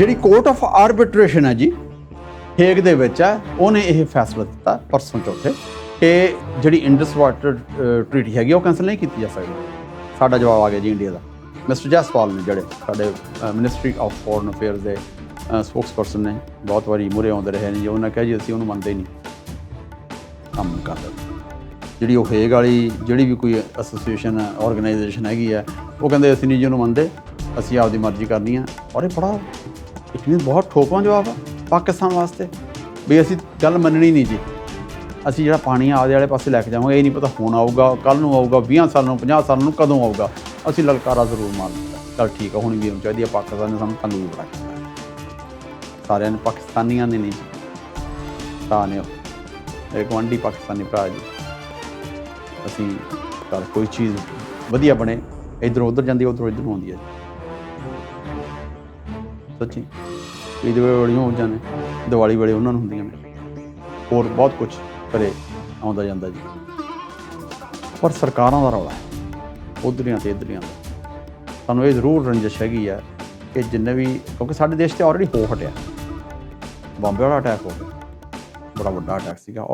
ਜਿਹੜੀ court of arbitration ਹੈ ਜੀ, ਹੇਗ ਦੇ ਵਿੱਚ ਹੈ, ਉਹਨੇ ਇਹ ਫੈਸਲਾ ਦਿੱਤਾ ਪਰਸੋਂ ਚੌਥੇ ਕਿ ਜਿਹੜੀ ਇੰਡਸ ਵਾਟਰ ਟ੍ਰੀਟੀ ਹੈਗੀ, ਉਹ ਕੈਨਸਲ ਨਹੀਂ ਕੀਤੀ ਜਾ ਸਕਦੀ। ਸਾਡਾ ਜਵਾਬ ਆ ਗਿਆ ਜੀ ਇੰਡੀਆ ਦਾ। ਮਿਸਟਰ ਜਸਪਾਲ ਨੇ ਜਿਹੜੇ ਸਾਡੇ ਮਿਨਿਸਟਰੀ ਆਫ ਫੋਰਨ ਅਫੇਅਰਸ ਦੇ ਸਪੋਕਸਪਰਸਨ ਨੇ ਬਹੁਤ ਵਾਰੀ ਮੁਰੇ ਆਉਂਦੇ ਰਹੇ ਨੇ ਜੀ, ਉਹਨਾਂ ਕਿਹਾ ਜੀ, ਅਸੀਂ ਉਹਨੂੰ ਮੰਨਦੇ ਹੀ ਨਹੀਂ। ਕੰਮ ਨਹੀਂ ਕਰਦਾ ਜਿਹੜੀ ਉਹ ਹੇਗ ਵਾਲੀ, ਜਿਹੜੀ ਵੀ ਕੋਈ ਐਸੋਸੀਏਸ਼ਨ ਆਰਗੇਨਾਈਜੇਸ਼ਨ ਹੈਗੀ ਆ ਉਹ ਕਹਿੰਦੇ ਅਸੀਂ ਨਹੀਂ ਜੀ ਉਹਨੂੰ ਮੰਨਦੇ, ਅਸੀਂ ਆਪਦੀ ਮਰਜ਼ੀ ਕਰਨੀ ਆ ਔਰ ਇਹ ਬੜਾ ਇਟ ਮੀਨ ਬਹੁਤ ਠੋਕਵਾਂ ਜਵਾਬ ਆ ਪਾਕਿਸਤਾਨ ਵਾਸਤੇ ਵੀ ਅਸੀਂ ਗੱਲ ਮੰਨਣੀ ਨਹੀਂ ਜੀ ਅਸੀਂ ਜਿਹੜਾ ਪਾਣੀ ਆਪਦੇ ਵਾਲੇ ਪਾਸੇ ਲੈ ਕੇ ਜਾਵਾਂਗੇ ਇਹ ਨਹੀਂ ਪਤਾ ਹੁਣ ਆਊਗਾ ਕੱਲ ਨੂੰ ਆਊਗਾ 20 ਸਾਲ ਨੂੰ 50 ਸਾਲ ਨੂੰ ਕਦੋਂ ਆਊਗਾ ਅਸੀਂ ਲਲਕਾਰਾ ਜ਼ਰੂਰ ਮਾਰ ਦਿੱਤਾ ਚਲ ਠੀਕ ਆ ਹੁਣ ਵੀ ਹੋਣੀ ਚਾਹੀਦੀ ਆ ਪਾਕਿਸਤਾਨ ਨੇ ਸਾਨੂੰ ਤੰਗ ਬੜਾ ਕੀਤਾ ਸਾਰਿਆਂ ਨੇ ਪਾਕਿਸਤਾਨੀਆਂ ਨੇ ਨਹੀਂ ਤਾਂ ਨੇ ਇੱਕ ਗਵਾਂਢੀ ਪਾਕਿਸਤਾਨੀ ਭਰਾ ਜੀ ਅਸੀਂ ਤਾਂ ਕੋਈ ਚੀਜ਼ ਵਧੀਆ ਬਣੇ ਇਧਰੋਂ ਉਧਰ ਜਾਂਦੀ ਉਧਰੋਂ ਇਧਰ ਆਉਂਦੀ ਹੈ ਸੱਚੀ। ਇਹਦੇ ਵੇਲੇ ਬੜੀਆਂ ਹੋ ਨੇ, ਦੀਵਾਲੀ ਵੇਲੇ ਉਹਨਾਂ ਨੂੰ ਹੁੰਦੀਆਂ ਨੇ। ਹੋਰ ਬਹੁਤ ਕੁਝ ਘਰੇ ਆਉਂਦਾ ਜਾਂਦਾ ਜੀ। ਪਰ ਸਰਕਾਰਾਂ ਦਾ ਰੌਲਾ ਹੈ, ਉਧਰੀਆਂ ਤੇ ਇਧਰੀਆਂ ਦਾ। ਸਾਨੂੰ ਇਹ ਜ਼ਰੂਰ ਰੰਜਿਸ਼ ਹੈਗੀ ਆ ਕਿ ਜਿੰਨੇ ਵੀ, ਕਿਉਂਕਿ ਸਾਡੇ ਦੇਸ਼ ਤੇ ਆਲਰੇਡੀ ਹੋ ਹਟਿਆ। ਬੰਬੇ ਵਾਲਾ ਅਟੈਕ ਹੋ ਗਿਆ, ਬੜਾ ਵੱਡਾ ਅਟੈਕ ਸੀਗਾ।